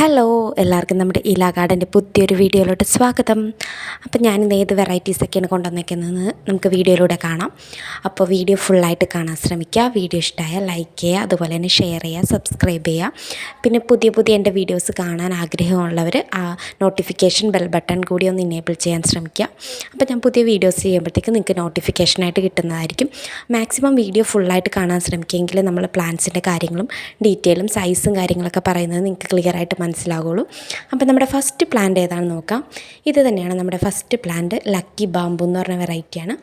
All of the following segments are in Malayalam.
ഹലോ എല്ലാവർക്കും നമ്മുടെ ഇലാ ഗാർഡന്റെ പുതിയൊരു വീഡിയോയിലോട്ട് സ്വാഗതം. അപ്പോൾ ഞാനിന്ന് ഏത് വെറൈറ്റീസൊക്കെയാണ് കൊണ്ടുവന്നേക്കുന്നതെന്ന് നമുക്ക് വീഡിയോയിലൂടെ കാണാം. അപ്പോൾ വീഡിയോ ഫുള്ളായിട്ട് കാണാൻ ശ്രമിക്കുക. വീഡിയോ ഇഷ്ടമായ ലൈക്ക് ചെയ്യുക അതുപോലെ തന്നെ ഷെയർ ചെയ്യുക സബ്സ്ക്രൈബ് ചെയ്യുക. പിന്നെ പുതിയ പുതിയ എന്റെ വീഡിയോസ് കാണാൻ ആഗ്രഹമുള്ളവർ ആ നോട്ടിഫിക്കേഷൻ ബെൽ ബട്ടൺ കൂടി ഒന്ന് ഇനേബിൾ ചെയ്യാൻ ശ്രമിക്കുക. അപ്പോൾ ഞാൻ പുതിയ വീഡിയോസ് ചെയ്യുമ്പോഴത്തേക്ക് നിങ്ങൾക്ക് നോട്ടിഫിക്കേഷനായിട്ട് കിട്ടുന്നതായിരിക്കും. മാക്സിമം വീഡിയോ ഫുള്ളായിട്ട് കാണാൻ ശ്രമിക്കുമെങ്കിൽ നമ്മൾ പ്ലാൻസിന്റെ കാര്യങ്ങളും ഡീറ്റെയിലും സൈസും കാര്യങ്ങളൊക്കെ പറയുന്നത് നിങ്ങൾക്ക് ക്ലിയർ മനസ്സിലാകുള്ളൂ അപ്പോൾ നമ്മുടെ ഫസ്റ്റ് പ്ലാന്റ് ഏതാണെന്ന് നോക്കാം. ഇത് തന്നെയാണ് നമ്മുടെ ഫസ്റ്റ് പ്ലാന്റ് ലക്കി ബാമ്പു എന്ന് പറഞ്ഞ വെറൈറ്റിയാണ്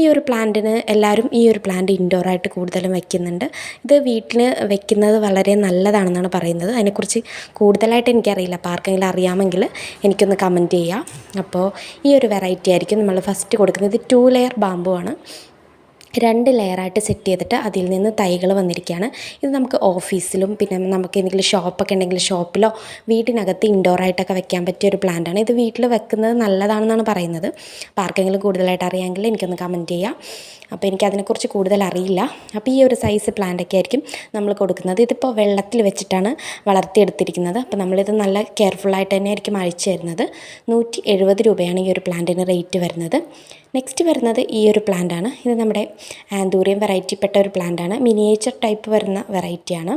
ഈ ഒരു പ്ലാന്റിന് എല്ലാവരും ഈ ഒരു പ്ലാന്റ് ഇൻഡോറായിട്ട് കൂടുതലും വയ്ക്കുന്നുണ്ട് ഇത് വീട്ടിൽ വെക്കുന്നത് വളരെ നല്ലതാണെന്നാണ് പറയുന്നത്. അതിനെക്കുറിച്ച് കൂടുതലായിട്ട് എനിക്കറിയില്ല. അപ്പോൾ ആർക്കെങ്കിലും അറിയാമെങ്കിൽ എനിക്കൊന്ന് കമന്റ് ചെയ്യാം. അപ്പോൾ ഈ ഒരു വെറൈറ്റി ആയിരിക്കും നമ്മൾ ഫസ്റ്റ് കൊടുക്കുന്നത്. ടു ലെയർ ബാമ്പു ആണ്. രണ്ട് ലെയറായിട്ട് സെറ്റ് ചെയ്തിട്ട് അതിൽ നിന്ന് തൈകൾ വന്നിരിക്കുകയാണ്. ഇത് നമുക്ക് ഓഫീസിലും പിന്നെ നമുക്ക് എന്തെങ്കിലും ഷോപ്പൊക്കെ ഉണ്ടെങ്കിൽ ഷോപ്പിലോ വീട്ടിനകത്ത് ഇൻഡോറായിട്ടൊക്കെ വെക്കാൻ പറ്റിയ ഒരു പ്ലാന്റാണ് ഇത് വീട്ടിൽ വെക്കുന്നത് നല്ലതാണെന്നാണ് പറയുന്നത്. അപ്പോൾ ആർക്കെങ്കിലും കൂടുതലായിട്ട് അറിയാമെങ്കിൽ എനിക്കൊന്ന് കമന്റ് ചെയ്യാം. അപ്പോൾ എനിക്കതിനെക്കുറിച്ച് കൂടുതൽ അറിയില്ല. അപ്പോൾ ഈ ഒരു സൈസ് പ്ലാന്റൊക്കെ ആയിരിക്കും നമ്മൾ കൊടുക്കുന്നത്. ഇതിപ്പോൾ വെള്ളത്തിൽ വെച്ചിട്ടാണ് വളർത്തിയെടുത്തിരിക്കുന്നത്. അപ്പോൾ നമ്മളിത് നല്ല കെയർഫുള്ളായിട്ട് തന്നെ ആയിരിക്കും അഴിച്ചു തരുന്നത്. നൂറ്റി രൂപയാണ് ഈ ഒരു പ്ലാന്റിന് റേറ്റ് വരുന്നത്. നെക്സ്റ്റ് വരുന്നത് ഈ ഒരു പ്ലാന്റാണ് ഇത് നമ്മുടെ ആന്തൂറിയം വെറൈറ്റിപ്പെട്ട ഒരു പ്ലാന്റാണ് മിനിയേച്ചർ ടൈപ്പ് വരുന്ന വെറൈറ്റിയാണ്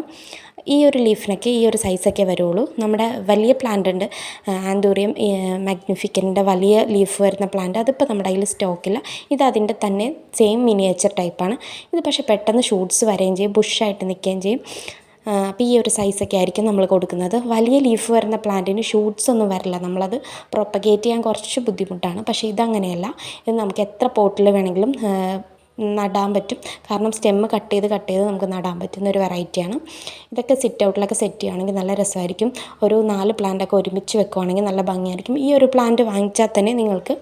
ഈ ഒരു ലീഫിനൊക്കെ ഈ ഒരു സൈസൊക്കെ വരുള്ളൂ നമ്മുടെ വലിയ പ്ലാന്റ് ഉണ്ട്. ആന്തൂറിയം മാഗ്നിഫിക്കന്റെ വലിയ ലീഫ് വരുന്ന പ്ലാന്റ് അതിപ്പോൾ നമ്മുടെ കയ്യിൽ സ്റ്റോക്കില്ല ഇത് അതിന്റെ തന്നെ സെയിം മിനിയേച്ചർ ടൈപ്പാണ് ഇത് പക്ഷേ പെട്ടെന്ന് ഷൂട്ട്സ് വരികയും ചെയ്യും ബുഷായിട്ട് നിൽക്കുകയും ചെയ്യും. അപ്പോൾ ഈ ഒരു സൈസൊക്കെ ആയിരിക്കും നമ്മൾ കൊടുക്കുന്നത്. വലിയ ലീഫ് വരുന്ന പ്ലാന്റിന് ഷൂട്ട്സ് ഒന്നും വരില്ല. നമ്മളത് പ്രൊപ്പഗേറ്റ് ചെയ്യാൻ കുറച്ച് ബുദ്ധിമുട്ടാണ്. പക്ഷേ ഇതങ്ങനെയല്ല. ഇത് നമുക്ക് എത്ര പോട്ടിൽ വേണമെങ്കിലും നടാൻ പറ്റും. കാരണം സ്റ്റെമ്മ് കട്ട് ചെയ്ത് കട്ട് ചെയ്ത് നമുക്ക് നടാൻ പറ്റുന്ന ഒരു വെറൈറ്റിയാണ് ഇതൊക്കെ സിറ്റ് ഔട്ടിലൊക്കെ സെറ്റ് ചെയ്യുകയാണെങ്കിൽ നല്ല രസമായിരിക്കും. ഒരു നാല് പ്ലാന്റൊക്കെ ഒരുമിച്ച് വെക്കുവാണെങ്കിൽ നല്ല ഭംഗിയായിരിക്കും. ഈ ഒരു പ്ലാന്റ് വാങ്ങിച്ചാൽ തന്നെ നിങ്ങൾക്ക്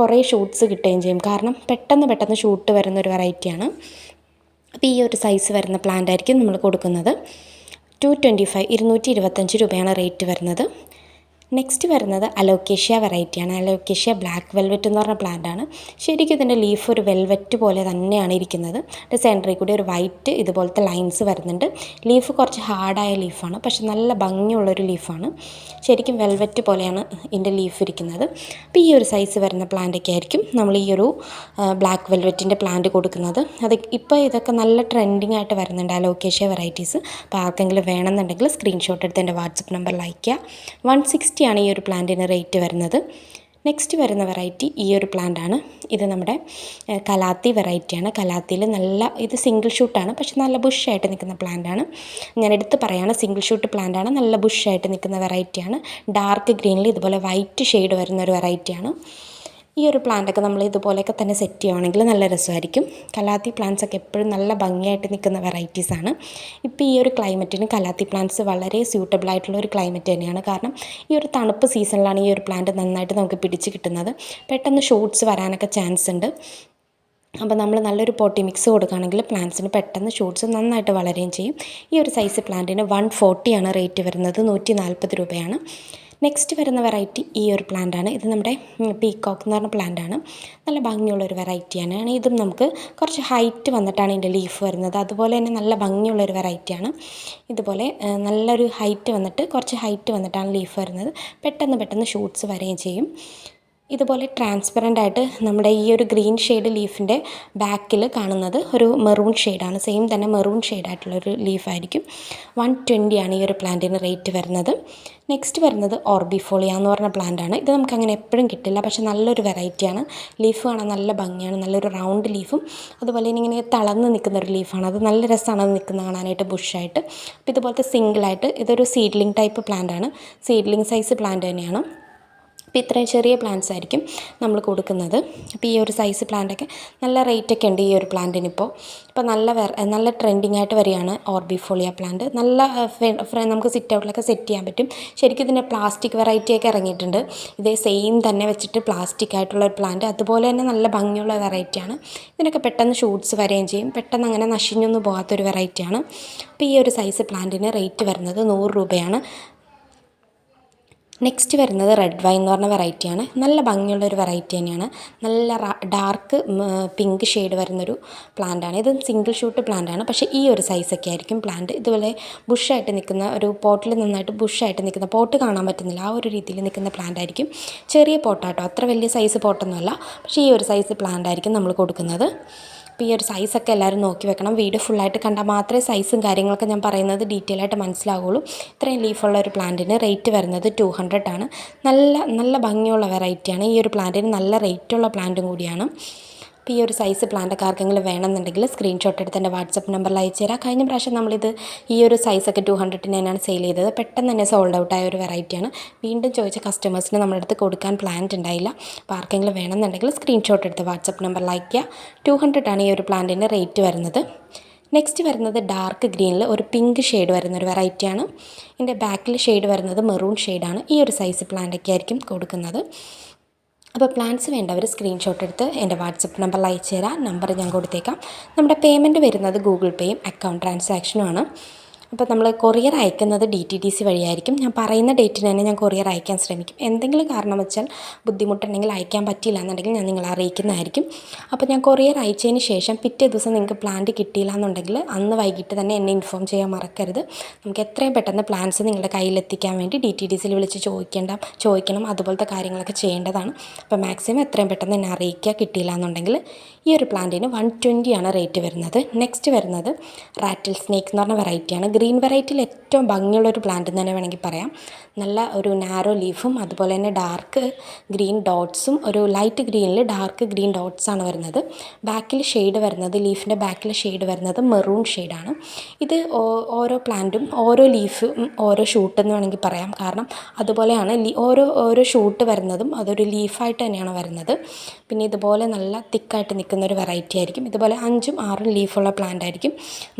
കുറേ ഷൂട്ട്സ് കിട്ടുകയും ചെയ്യും. കാരണം പെട്ടെന്ന് പെട്ടെന്ന് ഷൂട്ട് വരുന്ന ഒരു വെറൈറ്റിയാണ് അപ്പോൾ ഈ ഒരു സൈസ് വരുന്ന പ്ലാന്റ് ആയിരിക്കും നമ്മൾ കൊടുക്കുന്നത്. ടു ട്വന്റി ഫൈവ് ഇരുന്നൂറ്റി ഇരുപത്തഞ്ച് രൂപയാണ് റേറ്റ് വരുന്നത്. നെക്സ്റ്റ് വരുന്നത് അലോക്കേഷ്യ വെറൈറ്റിയാണ് അലോക്കേഷ്യ ബ്ലാക്ക് വെൽവെറ്റ് എന്ന് പറഞ്ഞ പ്ലാന്റ് ആണ്. ശരിക്കും ഇതിന്റെ ലീഫ് ഒരു വെൽവെറ്റ് പോലെ തന്നെയാണ് ഇരിക്കുന്നത്. അതിന്റെ സെന്ററിൽ കൂടി ഒരു വൈറ്റ് ഇതുപോലത്തെ ലൈൻസ് വരുന്നുണ്ട്. ലീഫ് കുറച്ച് ഹാർഡായ ലീഫാണ് പക്ഷെ നല്ല ഭംഗിയുള്ളൊരു ലീഫാണ് ശരിക്കും വെൽവെറ്റ് പോലെയാണ് ഇതിന്റെ ലീഫ് ഇരിക്കുന്നത്. അപ്പോൾ ഈ ഒരു സൈസ് വരുന്ന പ്ലാന്റൊക്കെ ആയിരിക്കും നമ്മൾ ഈ ഒരു ബ്ലാക്ക് വെൽവെറ്റിന്റെ പ്ലാന്റ് കൊടുക്കുന്നത്. അത് ഇപ്പോൾ ഇതൊക്കെ നല്ല ട്രെൻഡിങ് ആയിട്ട് വരുന്നുണ്ട് അലോക്കേഷ്യ വെറൈറ്റീസ് അപ്പോൾ ആർക്കെങ്കിലും വേണമെന്നുണ്ടെങ്കിൽ സ്ക്രീൻഷോട്ട് എടുത്ത് എന്റെ വാട്സപ്പ് നമ്പറിൽ അയയ്ക്കുക. വൺ സിക്സ്റ്റി ആണ് ഈ ഒരു പ്ലാന്റിന് റേറ്റ് വരുന്നത്. നെക്സ്റ്റ് വരുന്ന വെറൈറ്റി ഈ ഒരു പ്ലാന്റാണ്. ഇത് നമ്മുടെ കലാത്തി വെറൈറ്റിയാണ്. കലാത്തിയിൽ നല്ല ഇത് സിംഗിൾ ഷൂട്ടാണ് പക്ഷെ നല്ല ബുഷായിട്ട് നിൽക്കുന്ന പ്ലാന്റാണ്. ഞാൻ എടുത്ത് പറയുകയാണ് സിംഗിൾ ഷൂട്ട് പ്ലാന്റ് ആണ് നല്ല ബുഷായിട്ട് നിൽക്കുന്ന വെറൈറ്റിയാണ്. ഡാർക്ക് ഗ്രീനിൽ ഇതുപോലെ വൈറ്റ് ഷെയ്ഡ് വരുന്ന ഒരു വെറൈറ്റിയാണ്. ഈ ഒരു പ്ലാന്റൊക്കെ നമ്മൾ ഇതുപോലെയൊക്കെ തന്നെ സെറ്റ് ചെയ്യുവാണെങ്കിൽ നല്ല രസമായിരിക്കും. കലാത്തി പ്ലാന്റ്സ് ഒക്കെ എപ്പോഴും നല്ല ഭംഗിയായിട്ട് നിൽക്കുന്ന വെറൈറ്റീസാണ് ഇപ്പോൾ ഈ ഒരു ക്ലൈമറ്റിന് കലാത്തി പ്ലാന്റ്സ് വളരെ സ്യൂട്ടബിൾ ആയിട്ടുള്ള ഒരു ക്ലൈമറ്റ് തന്നെയാണ്. കാരണം ഈ ഒരു തണുപ്പ് സീസണിലാണ് ഈ ഒരു പ്ലാന്റ് നന്നായിട്ട് നമുക്ക് പിടിച്ച് കിട്ടുന്നത്. പെട്ടെന്ന് ഷൂട്ട്സ് വരാനൊക്കെ ചാൻസ് ഉണ്ട്. അപ്പോൾ നമ്മൾ നല്ലൊരു പോട്ടി മിക്സ് കൊടുക്കുകയാണെങ്കിൽ പ്ലാന്റ്സിന് പെട്ടെന്ന് ഷൂട്ട്സ് നന്നായിട്ട് വളരുകയും ചെയ്യും. ഈ ഒരു സൈസ് പ്ലാന്റിന് വൺ ഫോർട്ടിയാണ് റേറ്റ് വരുന്നത്. നൂറ്റി രൂപയാണ്. നെക്സ്റ്റ് വരുന്ന വെറൈറ്റി ഈ ഒരു പ്ലാന്റ് ആണ്. ഇത് നമ്മുടെ പീക്കോക്ക് എന്ന് പറഞ്ഞ പ്ലാന്റ് ആണ്. നല്ല ഭംഗിയുള്ള ഒരു വെറൈറ്റിയാണ് ഇതും നമുക്ക് കുറച്ച് ഹൈറ്റ് വന്നിട്ടാണ് ഇതിന്റെ ലീഫ് വരുന്നത്. അതുപോലെ തന്നെ നല്ല ഭംഗിയുള്ള ഒരു വെറൈറ്റിയാണ് ഇതുപോലെ നല്ലൊരു ഹൈറ്റ് വന്നിട്ട് കുറച്ച് ഹൈറ്റ് വന്നിട്ടാണ് ലീഫ് വരുന്നത്. പെട്ടെന്ന് പെട്ടെന്ന് ഷൂട്ട്സ് വരികയും ചെയ്യും. ഇതുപോലെ ട്രാൻസ്പെറന്റ് ആയിട്ട് നമ്മുടെ ഈ ഒരു ഗ്രീൻ ഷെയ്ഡ് ലീഫിന്റെ ബാക്കിൽ കാണുന്നത് ഒരു മെറൂൺ ഷെയ്ഡാണ് സെയിം തന്നെ മെറൂൺ ഷെയ്ഡായിട്ടുള്ളൊരു ലീഫായിരിക്കും വൺ ട്വന്റിയാണ് ഈ ഒരു പ്ലാന്റിന് റേറ്റ് വരുന്നത്. നെക്സ്റ്റ് വരുന്നത് ഓർബിഫോളിയ എന്ന് പറഞ്ഞ പ്ലാന്റാണ് ഇത് നമുക്ക് അങ്ങനെ എപ്പോഴും കിട്ടില്ല. പക്ഷെ നല്ലൊരു വെറൈറ്റിയാണ് ലീഫ് കാണാൻ നല്ല ഭംഗിയാണ്. നല്ലൊരു റൗണ്ട് ലീഫും അതുപോലെ തന്നെ ഇങ്ങനെ തളർന്ന് നിൽക്കുന്ന ഒരു ലീഫാണ് അത് നല്ല രസമാണ്. അത് നിൽക്കുന്ന കാണാനായിട്ട് ബുഷായിട്ട് അപ്പോൾ ഇതുപോലത്തെ സിംഗിളായിട്ട് ഇതൊരു സീഡ്ലിംഗ് ടൈപ്പ് പ്ലാന്റാണ് സീഡ്ലിംഗ് സൈസ് പ്ലാന്റ് തന്നെയാണ്. അപ്പോൾ ഇത്രയും ചെറിയ പ്ലാന്റ്സ് ആയിരിക്കും നമ്മൾ കൊടുക്കുന്നത്. അപ്പോൾ ഈ ഒരു സൈസ് പ്ലാന്റൊക്കെ നല്ല റേറ്റൊക്കെ ഉണ്ട് ഈ ഒരു പ്ലാന്റിന് ഇപ്പോൾ നല്ല നല്ല ട്രെൻഡിങ് ആയിട്ട് വരികയാണ് ഓർബിഫോളിയ പ്ലാന്റ് നല്ല നമുക്ക് സിറ്റ് ഔട്ടിലൊക്കെ സെറ്റ് ചെയ്യാൻ പറ്റും. ശരിക്കും ഇതിന്റെ പ്ലാസ്റ്റിക് വെറൈറ്റിയൊക്കെ ഇറങ്ങിയിട്ടുണ്ട്. ഇതേ സെയിം തന്നെ വെച്ചിട്ട് പ്ലാസ്റ്റിക് ആയിട്ടുള്ള ഒരു പ്ലാന്റ് അതുപോലെ തന്നെ നല്ല ഭംഗിയുള്ള വെറൈറ്റിയാണ് ഇതിനൊക്കെ പെട്ടെന്ന് ഷൂട്ട്സ് വരികയും ചെയ്യും. പെട്ടെന്ന് അങ്ങനെ നശിഞ്ഞൊന്നും പോകാത്തൊരു വെറൈറ്റിയാണ് അപ്പോൾ ഈ ഒരു സൈസ് പ്ലാന്റിന് റേറ്റ് വരുന്നത് നൂറ് രൂപയാണ്. നെക്സ്റ്റ് വരുന്നത് റെഡ് വൈൻ എന്ന് പറഞ്ഞ വെറൈറ്റിയാണ് നല്ല ഭംഗിയുള്ള ഒരു വെറൈറ്റി തന്നെയാണ്. നല്ല ഡാർക്ക് പിങ്ക് ഷെയ്ഡ് വരുന്നൊരു പ്ലാന്റാണ് ഇത് സിംഗിൾ ഷൂട്ട് പ്ലാന്റാണ് പക്ഷേ ഈ ഒരു സൈസൊക്കെ ആയിരിക്കും പ്ലാന്റ് ഇതുപോലെ ബുഷായിട്ട് നിൽക്കുന്ന ഒരു പോട്ടിൽ നന്നായിട്ട് ബുഷായിട്ട് നിൽക്കുന്ന പോട്ട് കാണാൻ പറ്റുന്നില്ല. ആ ഒരു രീതിയിൽ നിൽക്കുന്ന പ്ലാന്റ് ആയിരിക്കും. ചെറിയ പോട്ടാട്ടോ അത്ര വലിയ സൈസ് പോട്ടൊന്നുമല്ല പക്ഷേ ഈ ഒരു സൈസ് പ്ലാന്റ് ആയിരിക്കും നമ്മൾ കൊടുക്കുന്നത്. അപ്പോൾ ഈ ഒരു സൈസൊക്കെ എല്ലാവരും നോക്കി വെക്കണം. വീഡിയോ ഫുള്ളായിട്ട് കണ്ടാൽ മാത്രമേ സൈസും കാര്യങ്ങളൊക്കെ ഞാൻ പറയുന്നത് ഡീറ്റെയിൽ ആയിട്ട് മനസ്സിലാവുള്ളൂ. ഇത്രയും ലീഫുള്ള ഒരു പ്ലാന്റിന് റേറ്റ് വരുന്നത് ടു ഹൺഡ്രഡ് ആണ്. നല്ല നല്ല ഭംഗിയുള്ള വെറൈറ്റിയാണ് ഈ ഒരു പ്ലാന്റിന് നല്ല റേറ്റുള്ള പ്ലാന്റും കൂടിയാണ്. അപ്പോൾ ഈ ഒരു സൈസ് പ്ലാന്റൊക്കെ ആർക്കെങ്കിലും വേണമെന്നുണ്ടെങ്കിൽ സ്ക്രീൻഷോട്ട് എടുത്ത് എന്റെ വാട്സപ്പ് നമ്പറിൽ അയച്ചു തരാം. കഴിഞ്ഞ പ്രാവശ്യം നമ്മളിത് ഈ ഒരു സൈസൊക്കെ ടു ഹൺഡ്രഡിന് തന്നെയാണ് സെയിൽ ചെയ്തത്. പെട്ടെന്ന് തന്നെ സോൾഡ് ഔട്ട് ആയ ഒരു വെറൈറ്റിയാണ് വീണ്ടും ചോദിച്ച കസ്റ്റമേഴ്സിന് നമ്മുടെ അടുത്ത് കൊടുക്കാൻ പ്ലാന്റ് ഉണ്ടായില്ല. അപ്പോൾ ആർക്കെങ്കിലും വേണമെന്നുണ്ടെങ്കിൽ സ്ക്രീൻഷോട്ട് എടുത്ത് വാട്സപ്പ് നമ്പറിൽ ലൈക്ക് ടു ഹൺഡ്രഡ് ആണ് ഈ ഒരു പ്ലാന്റിന്റെ റേറ്റ് വരുന്നത്. നെക്സ്റ്റ് വരുന്നത് ഡാർക്ക് ഗ്രീനിൽ ഒരു പിങ്ക് ഷെയ്ഡ് വരുന്ന ഒരു വെറൈറ്റിയാണ് ഇതിന്റെ ബാക്കിൽ ഷെയ്ഡ് വരുന്നത് മെറൂൺ ഷെയ്ഡാണ് ഈ ഒരു സൈസ് പ്ലാന്റൊക്കെ ആയിരിക്കും കൊടുക്കുന്നത്. അപ്പോൾ പ്ലാൻസ് വേണ്ടവർ സ്ക്രീൻഷോട്ട് എടുത്ത് എന്റെ വാട്സപ്പ് നമ്പർ അയച്ചു തരാം നമ്പർ ഞാൻ കൊടുത്തേക്കാം. നമ്മുടെ പേയ്മെന്റ് വരുന്നത് ഗൂഗിൾ പേയും അക്കൗണ്ട് ട്രാൻസാക്ഷനുമാണ് അപ്പോൾ നമ്മൾ കൊറിയർ അയക്കുന്നത് ഡി ടി ഡി സി വഴിയായിരിക്കും. ഞാൻ പറയുന്ന ഡേറ്റിന് തന്നെ ഞാൻ കൊറിയർ അയക്കാൻ ശ്രമിക്കും. എന്തെങ്കിലും കാരണം വെച്ചാൽ ബുദ്ധിമുട്ടുണ്ടെങ്കിൽ അയക്കാൻ പറ്റിയില്ല എന്നുണ്ടെങ്കിൽ ഞാൻ നിങ്ങളെ അറിയിക്കുന്നതായിരിക്കും. അപ്പോൾ ഞാൻ കൊറിയർ അയച്ചതിന് ശേഷം പിറ്റേ ദിവസം നിങ്ങൾക്ക് പ്ലാന്റ് കിട്ടിയില്ല എന്നുണ്ടെങ്കിൽ അന്ന് വൈകിട്ട് തന്നെ എന്നെ ഇൻഫോം ചെയ്യാൻ മറക്കരുത്. നമുക്ക് എത്രയും പെട്ടെന്ന് പ്ലാൻസ് നിങ്ങളുടെ കയ്യിലെത്തിക്കാൻ വേണ്ടി ഡി ടി ഡി സിയിൽ വിളിച്ച് ചോദിക്കേണ്ട ചോദിക്കണം അതുപോലത്തെ കാര്യങ്ങളൊക്കെ ചെയ്യേണ്ടതാണ്. അപ്പോൾ മാക്സിമം എത്രയും പെട്ടെന്ന് എന്നെ അറിയിക്കുക കിട്ടിയില്ല എന്നുണ്ടെങ്കിൽ ഈ ഒരു പ്ലാന്റിന് വൺ ട്വന്റിയാണ് റേറ്റ് വരുന്നത്. നെക്സ്റ്റ് വരുന്നത് റാറ്റിൽ സ്നേക്ക് എന്ന് പറഞ്ഞ വെറൈറ്റിയാണ് ഗ്രീൻ വെറൈറ്റിയിൽ ഏറ്റവും ഭംഗിയുള്ളൊരു പ്ലാന്റ് എന്ന് തന്നെ വേണമെങ്കിൽ പറയാം. നല്ല ഒരു നാരോ ലീഫും അതുപോലെ തന്നെ ഡാർക്ക് ഗ്രീൻ ഡോട്ട്സും ഒരു ലൈറ്റ് ഗ്രീനിൽ ഡാർക്ക് ഗ്രീൻ ഡോട്ട്സ് ആണ് വരുന്നത്. ബാക്കിൽ ഷെയ്ഡ് വരുന്നത് ലീഫിന്റെ ബാക്കിൽ ഷെയ്ഡ് വരുന്നത് മെറൂൺ ഷെയ്ഡാണ് ഇത് ഓരോ പ്ലാന്റും ഓരോ ലീഫും ഓരോ ഷൂട്ട് എന്ന് വേണമെങ്കിൽ പറയാം. കാരണം അതുപോലെയാണ് ഓരോ ഓരോ ഷൂട്ട് വരുന്നതും അതൊരു ലീഫായിട്ട് തന്നെയാണ് വരുന്നത്. പിന്നെ ഇതുപോലെ നല്ല തിക്കായിട്ട് നിൽക്കുന്ന ഒരു വെറൈറ്റി ആയിരിക്കും. ഇതുപോലെ അഞ്ചും ആറും ലീഫുള്ള പ്ലാന്റ് ആയിരിക്കും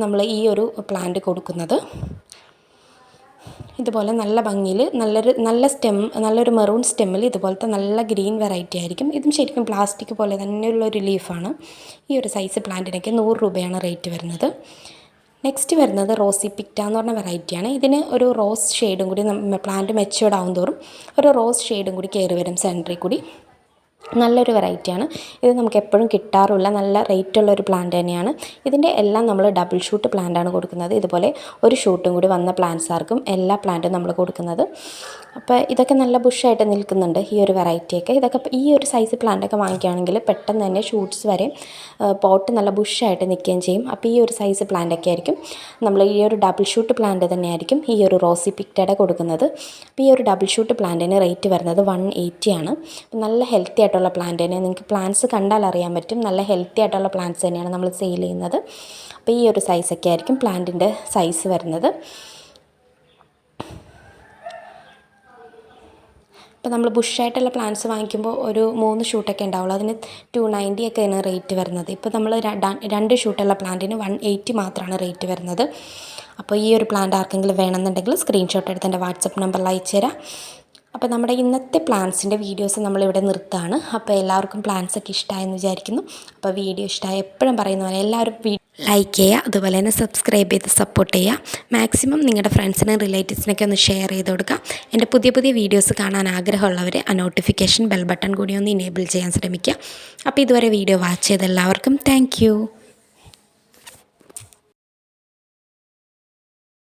നമ്മൾ ഈ ഒരു പ്ലാന്റ് കൊടുക്കുന്നത്. ഇതുപോലെ നല്ല ഭംഗിയിൽ നല്ലൊരു നല്ല സ്റ്റെം നല്ലൊരു മെറൂൺ സ്റ്റെമ്മിൽ ഇതുപോലത്തെ നല്ല ഗ്രീൻ വെറൈറ്റി ആയിരിക്കും. ഇതും ശരിക്കും പ്ലാസ്റ്റിക് പോലെ തന്നെയുള്ള ഒരു ലീഫാണ് ഈ ഒരു സൈസ് പ്ലാന്റിനൊക്കെ നൂറ് രൂപയാണ് റേറ്റ് വരുന്നത്. നെക്സ്റ്റ് വരുന്നത് റോസി പിക്റ്റ എന്ന് പറഞ്ഞ വെറൈറ്റിയാണ് ഇതിന് ഒരു റോസ് ഷെയ്ഡും കൂടി പ്ലാന്റ് മെച്ചുവേർഡ് ആവും തോറും ഒരു റോസ് ഷെയ്ഡും കൂടി കയറി വരും സെന്ററിൽ കൂടി. നല്ലൊരു വെറൈറ്റിയാണ്. ഇത് നമുക്ക് എപ്പോഴും കിട്ടാറുള്ള നല്ല റേറ്റുള്ള ഒരു പ്ലാന്റ് തന്നെയാണ്. ഇതിന്റെ എല്ലാം നമ്മൾ ഡബിൾ ഷൂട്ട് പ്ലാന്റാണ് കൊടുക്കുന്നത്. ഇതുപോലെ ഒരു ഷൂട്ടും കൂടി വന്ന പ്ലാന്റ്സാർക്കും എല്ലാ പ്ലാന്റും നമ്മൾ കൊടുക്കുന്നത്. അപ്പോൾ ഇതൊക്കെ നല്ല ബുഷായിട്ട് നിൽക്കുന്നുണ്ട് ഈ ഒരു വെറൈറ്റിയൊക്കെ. ഇതൊക്കെ ഈ ഒരു സൈസ് പ്ലാന്റൊക്കെ വാങ്ങിക്കുകയാണെങ്കിൽ പെട്ടെന്ന് തന്നെ ഷൂട്ട്സ് വരെ പോട്ട് നല്ല ബുഷായിട്ട് നിൽക്കുകയും ചെയ്യും. അപ്പോൾ ഈ ഒരു സൈസ് പ്ലാന്റൊക്കെ ആയിരിക്കും. നമ്മൾ ഈ ഒരു ഡബിൾ ഷൂട്ട് പ്ലാന്റ് തന്നെയായിരിക്കും ഈ ഒരു റോസി പിക്റ്റയുടെ കൊടുക്കുന്നത്. അപ്പോൾ ഈ ഒരു ഡബിൾ ഷൂട്ട് പ്ലാന്റിന് റേറ്റ് വരുന്നത് വൺ ആണ്. നല്ല ഹെൽത്തി ആയിട്ടുള്ള പ്ലാന്റ് തന്നെ. നിങ്ങൾക്ക് പ്ലാന്റ്സ് കണ്ടാൽ അറിയാൻ പറ്റും. നല്ല ഹെൽത്തി ആയിട്ടുള്ള പ്ലാന്റ്സ് തന്നെയാണ് നമ്മൾ സെയിൽ ചെയ്യുന്നത്. അപ്പോൾ ഈ ഒരു സൈസൊക്കെ ആയിരിക്കും പ്ലാന്റിന്റെ സൈസ് വരുന്നത്. ഇപ്പോൾ നമ്മൾ ബുഷായിട്ടുള്ള പ്ലാന്റ്സ് വാങ്ങിക്കുമ്പോൾ ഒരു മൂന്ന് ഷൂട്ടൊക്കെ ഉണ്ടാവുള്ളൂ. അതിന് ടു നയന്റി ഒക്കെയാണ് റേറ്റ് വരുന്നത്. ഇപ്പോൾ നമ്മൾ രണ്ട് ഷൂട്ടുള്ള പ്ലാന്റിന് വൺ എയ്റ്റി മാത്രമാണ് റേറ്റ് വരുന്നത്. അപ്പോൾ ഈ ഒരു പ്ലാന്റ് ആർക്കെങ്കിലും വേണമെന്നുണ്ടെങ്കിൽ സ്ക്രീൻഷോട്ട് എടുത്ത് എന്റെ വാട്സപ്പ് നമ്പറിൽ അയച്ചു തരാം. അപ്പോൾ നമ്മുടെ ഇന്നത്തെ പ്ലാൻസിന്റെ വീഡിയോസ് നമ്മളിവിടെ നിർത്തുകയാണ്. അപ്പോൾ എല്ലാവർക്കും പ്ലാന്റ്സൊക്കെ ഇഷ്ടമായെന്ന് വിചാരിക്കുന്നു. അപ്പോൾ വീഡിയോ ഇഷ്ടമായി എപ്പോഴും പറയുന്ന പോലെ എല്ലാവരും ലൈക്ക് ചെയ്യുക അതുപോലെ തന്നെ സബ്സ്ക്രൈബ് ചെയ്ത് സപ്പോർട്ട് ചെയ്യുക. മാക്സിമം നിങ്ങളുടെ ഫ്രണ്ട്സിനും റിലേറ്റീവ്സിനൊക്കെ ഒന്ന് ഷെയർ ചെയ്ത് കൊടുക്കുക. എന്റെ പുതിയ പുതിയ വീഡിയോസ് കാണാൻ ആഗ്രഹമുള്ളവർ ആ നോട്ടിഫിക്കേഷൻ ബെൽ ബട്ടൺ കൂടി ഒന്ന് ഇനേബിൾ ചെയ്യാൻ ശ്രമിക്കുക. അപ്പോൾ ഇതുവരെ വീഡിയോ വാച്ച് ചെയ്ത എല്ലാവർക്കും താങ്ക്